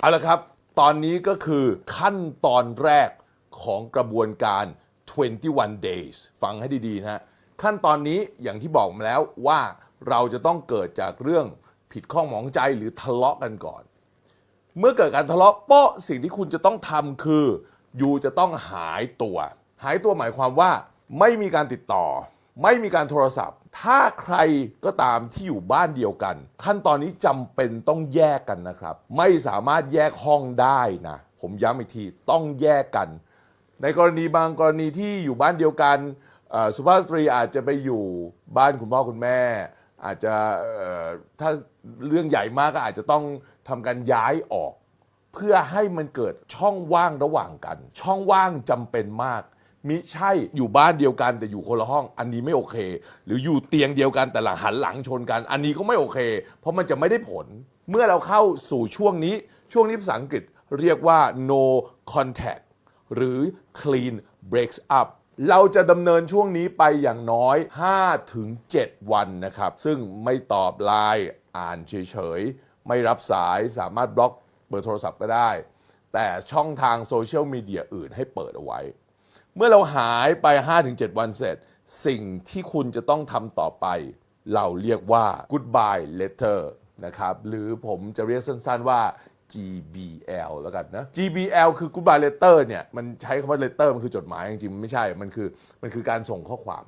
เอาละครับ ตอนนี้ก็คือขั้นตอนแรกของกระบวนการ 21 days ฟังให้ดีๆนะฮะขั้นตอนนี้อย่างที่บอกมาแล้วว่าเราจะต้องเกิดจากเรื่องผิดข้องหมองใจหรือทะเลาะกันก่อน เมื่อเกิดการทะเลาะโป๊ะสิ่งที่คุณจะต้องทำคือ ยูจะต้องหายตัว หายตัวหมายความว่าไม่มีการติดต่อ ไม่มีการโทรศัพท์ ถ้าใครก็ตามที่อยู่บ้านเดียวกัน ขั้นตอนนี้จำเป็นต้องแยกกันนะครับ ไม่สามารถแยกห้องได้นะ ผมย้ำอีกทีต้องแยกกัน ในกรณีบางกรณีที่อยู่บ้านเดียวกันสุภาพสตรีอาจจะไปอยู่บ้านคุณพ่อคุณแม่ อาจจะถ้าเรื่องใหญ่มากก็อาจจะต้องทำการย้ายออก เพื่อให้มันเกิดช่องว่างระหว่างกัน ช่องว่างจำเป็นมาก มิใช่อยู่บ้านเดียวกันแต่อยู่คนละห้อง อันนี้ไม่โอเค หรืออยู่เตียงเดียวกันแต่หลังหันหลังชนกัน อันนี้ก็ไม่โอเค เพราะมันจะไม่ได้ผล เมื่อเราเข้าสู่ช่วงนี้ช่วงนี้ภาษาอังกฤษเรียกว่า no contact หรือ clean breaks up เราจะดำเนินช่วงนี้ไปอย่างน้อย5ถึง7วันนะครับ ซึ่งไม่ตอบไลน์อ่านเฉยๆ ไม่รับสายสามารถบล็อกเบอร์โทรศัพท์ก็ได้ แต่ช่องทางโซเชียลมีเดียอื่นให้เปิดเอาไว้ เมื่อเราหายไป 5-7 วันเสร็จ สิ่งที่คุณจะต้องทำต่อไป เราเรียกว่า goodbye letter นะครับ หรือผมจะเรียกสั้นๆว่า GBL แล้วกันนะ GBL คือ goodbye letter เนี่ย มันใช้คำว่า letter มันคือจดหมายจริงๆ มันไม่ใช่ มันคือ มันคือการส่งข้อความ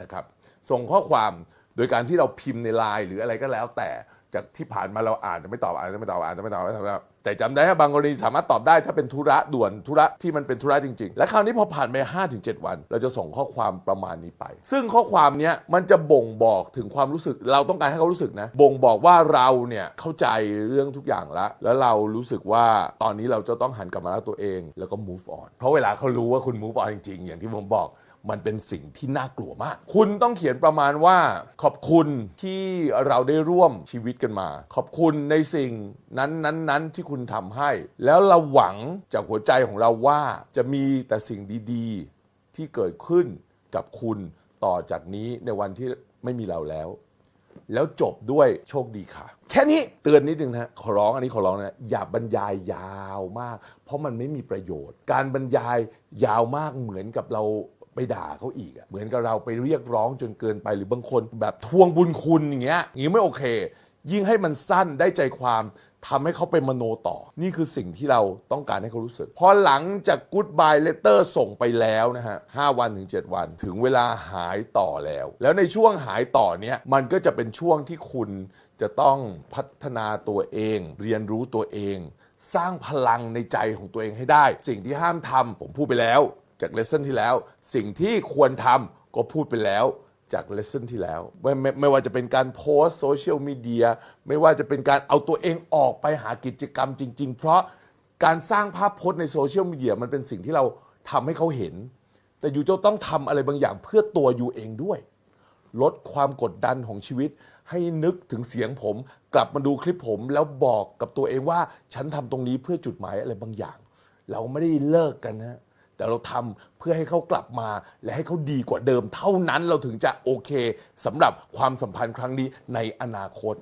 นะครับ ส่งข้อความโดยการที่เราพิมพ์ในไลน์หรืออะไรก็แล้วแต่ จากที่ผ่านมาเราอ่านจะไม่ตอบอ่านจะไม่ตอบอ่านจะไม่ตอบไม่ตอบแต่จำได้ว่าบางกรณีสามารถตอบได้ถ้าเป็นธุระด่วนธุระที่มันเป็นธุระจริง ๆ และคราวนี้พอผ่านไป5-7 วัน เราจะส่งข้อความประมาณนี้ไป ซึ่งข้อความเนี้ยมันจะบ่งบอกถึงความรู้สึก เราต้องการให้เขารู้สึกนะ บ่งบอกว่าเราเนี่ยเข้าใจเรื่องทุกอย่างแล้ว แล้วเรารู้สึกว่าตอนนี้เราจะต้องหันกลับมารักตัวเอง แล้วก็ move on เพราะเวลาเขารู้ว่าคุณ move on จริงๆ อย่างที่ผมบอก มันเป็นสิ่งที่น่ากลัวมาก คุณต้องเขียนประมาณว่า ขอบคุณที่เราได้ร่วมชีวิตกันมา ขอบคุณในสิ่งนั้นนั้นนั้นที่คุณทำให้ แล้วเราหวังจากหัวใจของเราว่าจะมีแต่สิ่งดีๆ ที่เกิดขึ้นกับคุณต่อจากนี้ในวันที่ไม่มีเราแล้ว แล้วจบด้วยโชคดีค่ะ แค่นี้เตือนนิดนึงนะขอร้องอันนี้ขอร้องนะอย่าบรรยายยาวมาก เพราะมันไม่มีประโยชน์ การบรรยายยาวมากเหมือนกับเรา ไปด่าเขาอีกอะเหมือนกับเราไปเรียกร้องจนเกินไปหรือบางคนแบบทวงบุญคุณอย่างเงี้ยอย่างนี้ไม่โอเค ยิ่งให้มันสั้นได้ใจความทำให้เขาไปมโนต่อ นี่คือสิ่งที่เราต้องการให้เขารู้สึก พอหลังจาก Goodbye Letter ส่งไปแล้วนะฮะ 5 วันถึง 7 วัน ถึงเวลาหายต่อแล้ว แล้วในช่วงหายต่อเนี้ย มันก็จะเป็นช่วงที่คุณจะต้องพัฒนาตัวเอง เรียนรู้ตัวเอง สร้างพลังในใจของตัวเองให้ได้ สิ่งที่ห้ามทำผมพูดไปแล้ว จากเลสเซ่นที่แล้ว สิ่งที่ควรทำก็พูดไปแล้วจากเลสเซ่นที่แล้วไม่ไม่ไม่ว่าจะเป็นการโพสโซเชียลมีเดียไม่ว่าจะเป็นการเอาตัวเองออกไปหากิจกรรมจริง ๆ เพราะการสร้างภาพพจน์ในโซเชียลมีเดียมันเป็นสิ่งที่เราทำให้เขาเห็น แต่อยู่จะต้องทำอะไรบางอย่างเพื่อตัวอยู่เองด้วย ลดความกดดันของชีวิต ให้นึกถึงเสียงผม กลับมาดูคลิปผมแล้วบอกกับตัวเองว่า ฉันทำตรงนี้เพื่อจุดหมายอะไรบางอย่าง เราไม่ได้เลิกกันนะ แต่เราทำเพื่อให้เขากลับมา และให้เขาดีกว่าเดิม เท่านั้นเราถึงจะโอเคสำหรับความสัมพันธ์ครั้งนี้ในอนาคต